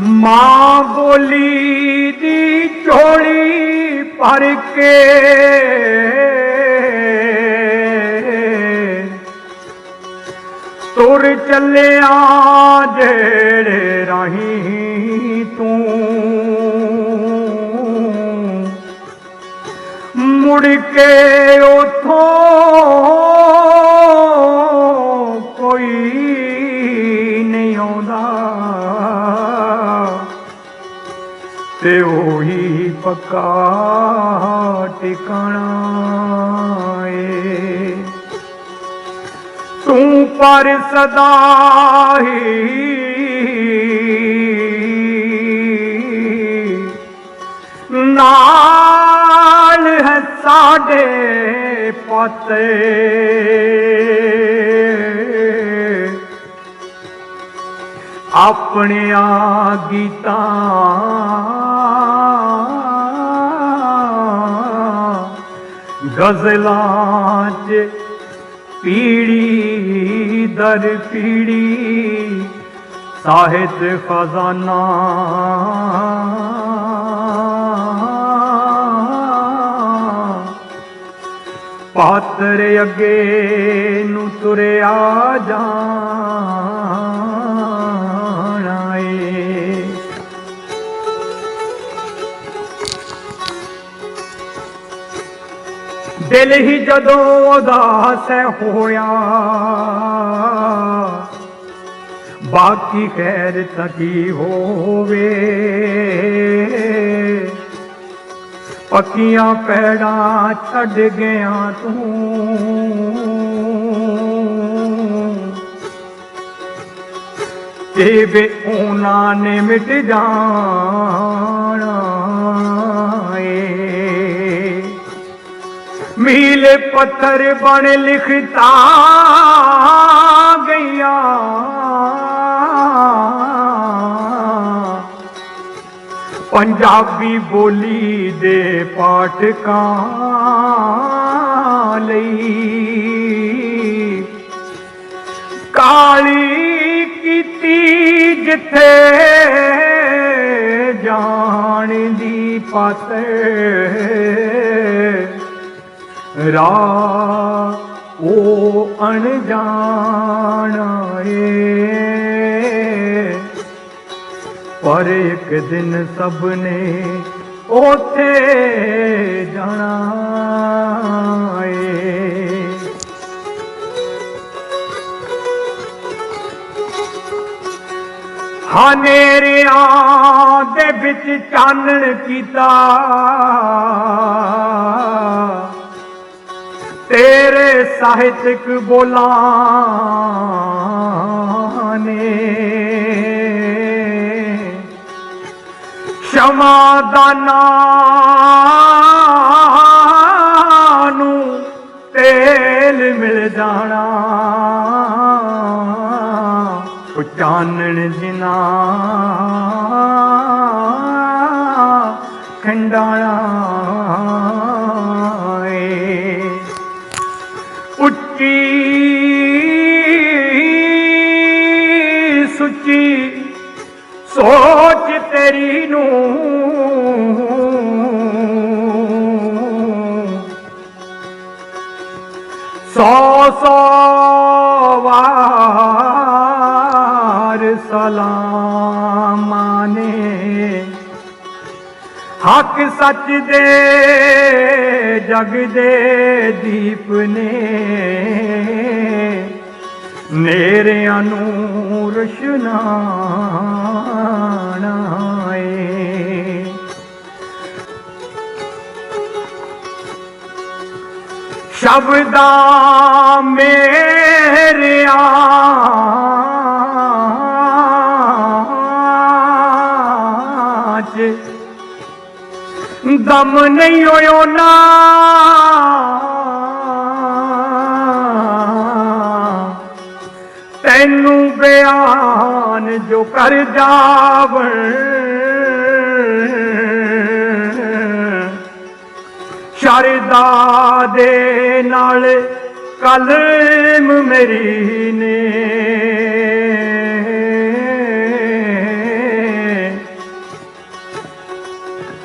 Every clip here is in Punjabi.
ਮਾਂ ਬੋਲੀ ਦੀ ਝੋਲੀ ਭਰ ਕੇ। ਤੁਰ ਚੱਲਿਆ ਜਿਹੜੇ ਰਾਹੀਂ ਤੂੰ। ਮੁੜ ਕੇ ਉਥੋਂ तेहो ही पका टिकाणाए तू पर सदा ही। नाल है साडे पते। ਆਪਣਿਆਂ ਗੀਤਾਂ ਗਜ਼ਲਾਂ ਚ ਪੀੜੀ ਦਰ ਪੀੜੀ ਸਾਹਿਤ ਖਜ਼ਾਨਾ ਪਾਤਰ ਅੱਗੇ ਨੂੰ ਤੁਰਿਆ ਜਾਣਾ ਦਿਲ ਹੀ ਜਦੋਂ ਉਦਾਸ ਹੋਇਆ। ਬਾਕੀ ਖੈਰ ਤਕੀ ਹੋਵੇ? ਪੱਕੀਆਂ ਪੈੜਾਂ ਛੱਡ ਗਿਆ ਤੂੰ। ਤੇ ਵੇ ਉਹਨਾਂ ਨੇ ਮਿਟ ਜਾਣਾ ਏ। ਮੀਲ ਪੱਥਰ ਬਣ ਲਿਖਤਾ ਗਈਆਂ। ਪੰਜਾਬੀ ਬੋਲੀ ਦੇ ਪਾਠਕਾਂ ਲਈ ਕਾਲੀ ਕੀਤੀ ਜਿੱਥੇ ਜਾਣ ਦੀ ਪਤ ਰਾ ਉਹ ਅਣਜਾਣ ਏ ਪਰ ਇੱਕ ਦਿਨ ਸਭ ਨੇ ਉਥੇ ਜਾਣਾ ਏ ਹਨੇਰਿਆਂ ਦੇ ਵਿੱਚ ਚਾਨਣ ਕੀਤਾ। तेरे साहित्यिक बोलाने क्षमा दानू तेल मिल जाना चानण जिना खंडाणा ਉੱਚੀ ਸੁੱਚੀ ਸੋਚ ਤੇਰੀ ਨੂੰ ਸੌ ਸੌ ਵਾਰ ਸਲਾਮਾਂ ਨੇ ਹੱਕ ਸੱਚ ਦੇ ਜਗ ਦੇ ਦੀਪ ਨੇ। ਨੇਰਿਆਂ ਨੂੰ ਰੁਸ਼ਨਾਣਾ ਏ ਸ਼ਬਦਾਂ ਮੇਰੇ ਦਮ ਨਹੀਂ ਹੋਇਓ ਨਾ। ਤੈਨੂੰ ਬਿਆਨ ਜੋ ਕਰ ਜਾਵਣ। ਸ਼ਰਦਾ ਦੇ ਨਾਲ ਕਲਮ ਮੇਰੀ ਨੇ।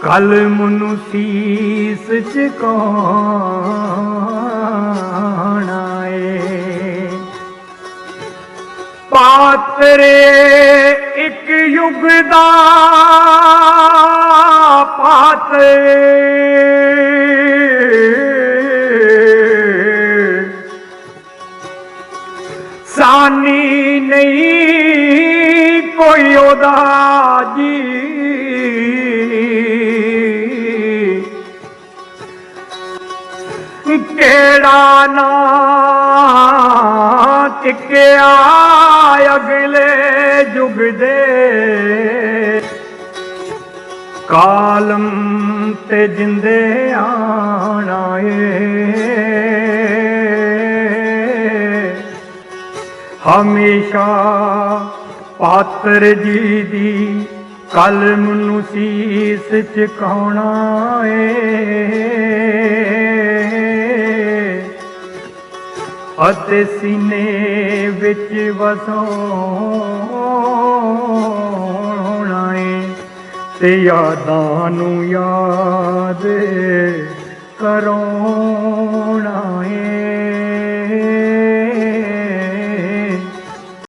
ਕਲ ਮਨੁ ਸੀਸ ਚਕਾਣਾ ਏ ਪਾਤਰੇ ਇੱਕ ਯੁਗ ਦਾ ਪਾਤੇ ਸਾਨੀ ਨਹੀਂ ਕੋਈ ਉਹਦਾ ਜੀ। ਕਿਹੜਾ ਨਾ ਟਿਕਿਆ ਅਗਲੇ ਯੁਗ ਦੇ? ਕਾਲਮ ਤੇ ਜਿੰਦੇ ਆਣਾ ਏ ਹਮੇਸ਼ਾ ਪਾਤਰ ਜੀ ਦੀ ਕਲਮ ਨੂੰ ਸੀਸ ਝੁਕਾਉਣਾ ਏ ਅਤੇ ਸੀਨੇ ਵਿੱਚ ਵਸੋਣਾ ਏ ਤੇ ਯਾਦਾਂ ਨੂੰ ਯਾਦ ਕਰੋਣਾ ਏ